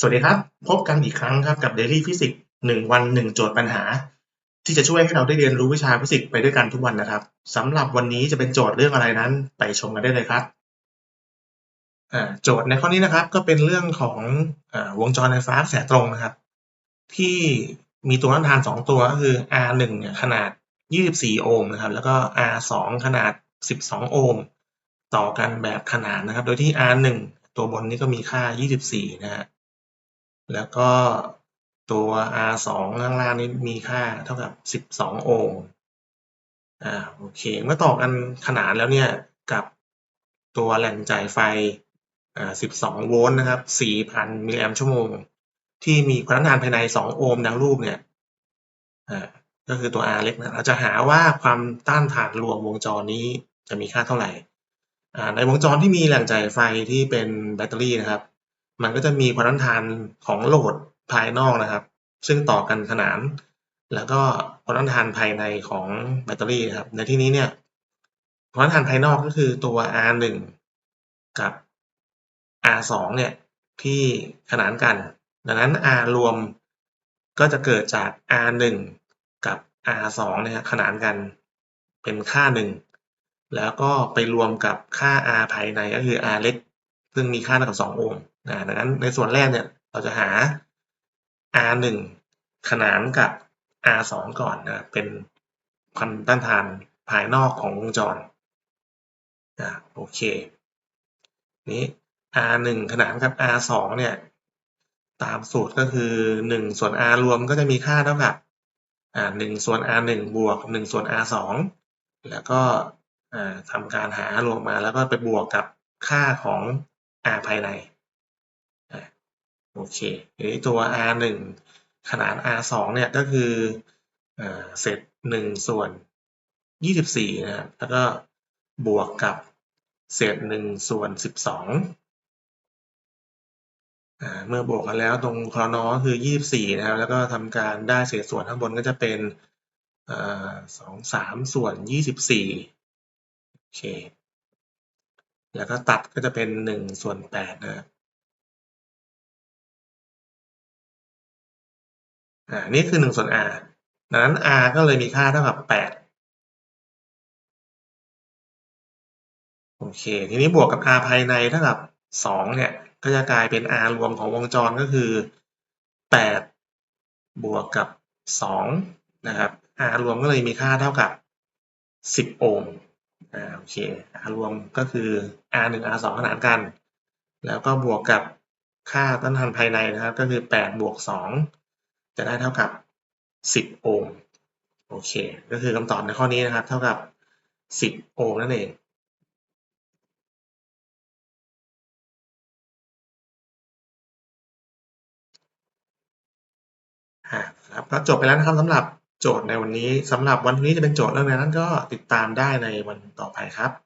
สวัสดีครับ พบกันอีกครั้งครับกับ Daily Physics หนึ่งวันหนึ่งโจทย์ปัญหา ที่จะช่วยให้เราได้เรียนรู้วิชาฟิสิกส์ไปด้วยกันทุกวันนะครับสำหรับวันนี้จะเป็นโจทย์เรื่องอะไรนั้น ไปชมกันได้เลยครับโจทย์ในข้อนี้นะครับ ก็เป็นเรื่องของอวงจรไฟฟ้าแสตรงนะครับ ที่มีตัวต้านทานสองตัวก็คือ R1 เนี่ยขนาด 24 โอห์มนะครับ แล้วก็ R2 ขนาด 12 โอห์มต่อกันแบบขนานนะครับ โดยที่ R1 ตัวบนนี้ก็มีค่า 24 นะฮะ แล้วก็ตัว R2 ข้างล่างนี้มีค่าเท่ากับ 12 โอห์มอ่าโอเค เมื่อต่อกันขนานแล้วเนี่ย กับตัวแหล่งจ่ายไฟอ่า12 โวลต์นะครับ 4,000 มิลลิแอมป์ชั่วโมง ที่มีความต้านทานภายใน 2 โอห์มดังรูปเนี่ยอ่าก็คือตัว R เล็กนะเราจะหาว่าความต้านทานรวมวงจรนี้จะมีค่าเท่าไหร่อ่าในวงจรที่มีแหล่งจ่ายไฟที่เป็นแบตเตอรี่นะครับ มันก็จะมีความต้านทานของโหลดภายนอกนะครับ ซึ่งต่อกันขนาน แล้วก็ความต้านทานภายในของแบตเตอรี่ครับ ในที่นี้เนี่ยความต้านทานภายนอกก็คือตัว R1 กับ R2 เนี่ยที่ขนานกัน ดังนั้น R รวมก็จะเกิดจาก R1 กับ R2 เนี่ยขนานกันเป็นค่าหนึ่งแล้วก็ไปรวมกับค่า R ภายในก็คือ R เล็ก ซึ่งมีค่าเท่ากับ 2 โอห์ม นะดังนั้นในส่วนแรกเนี่ยเราจะหา R1 ขนานกับ R2 ก่อนนะเป็นความต้านทานภายนอกของวงจรอ่าโอเค นี้ R1 ขนานกับ R2 เนี่ยตามสูตรก็คือ1ส่วน R รวมก็จะมีค่าเท่ากับอ่า1ส่วน R1 บวก1ส่วน R2 แล้วก็อ่าทำการหารวมมาแล้วก็ไปบวกกับค่าของ R ภายใน โอเคทีนี้ตัว R1 ขนาน R2 เนี่ยก็คืออเศษ1ส่วน 24 นะครับ แล้วก็บวกกับเศษ1ส่วน 12อ่าเมื่อบวกกันแล้วตรงคลอนอคือ 24 นะครับ แล้วก็ทำการได้เศษส่วนข้างบนก็จะเป็นอ่า2 3ส่วน 24 โอเค แล้วก็ตัดก็จะเป็น 1 ส่วน8นะครับ อ่านี่คือ1ส่วน r ดังนั้น r ก็เลยมีค่าเท่ากับ 8 โอเค ทีนี้บวกกับ r ภายในเท่ากับ 2 เนี่ย ก็จะกลายเป็น r รวมของวงจรก็คือ 8 บวกกับ 2 นะครับ r รวมก็เลยมีค่าเท่ากับ 10 โอห์มอ่าโอเค r รวมก็คือ r 1 r 2ขนานกัน แล้วก็บวกกับค่าต้านทานภายในนะครับ ก็คือ 8 บวก 2 จะได้เท่ากับ 10 โอห์มโอเค ก็คือคำตอบในข้อนี้นะครับ เท่ากับ 10 โอห์มนั่นเองครับก็จบไปแล้วนะครับสำหรับโจทย์ในวันนี้สำหรับวันทุนี้จะเป็นโจทย์เรื่องอะไรนั้นก็ติดตามได้ในวันต่อไปครับ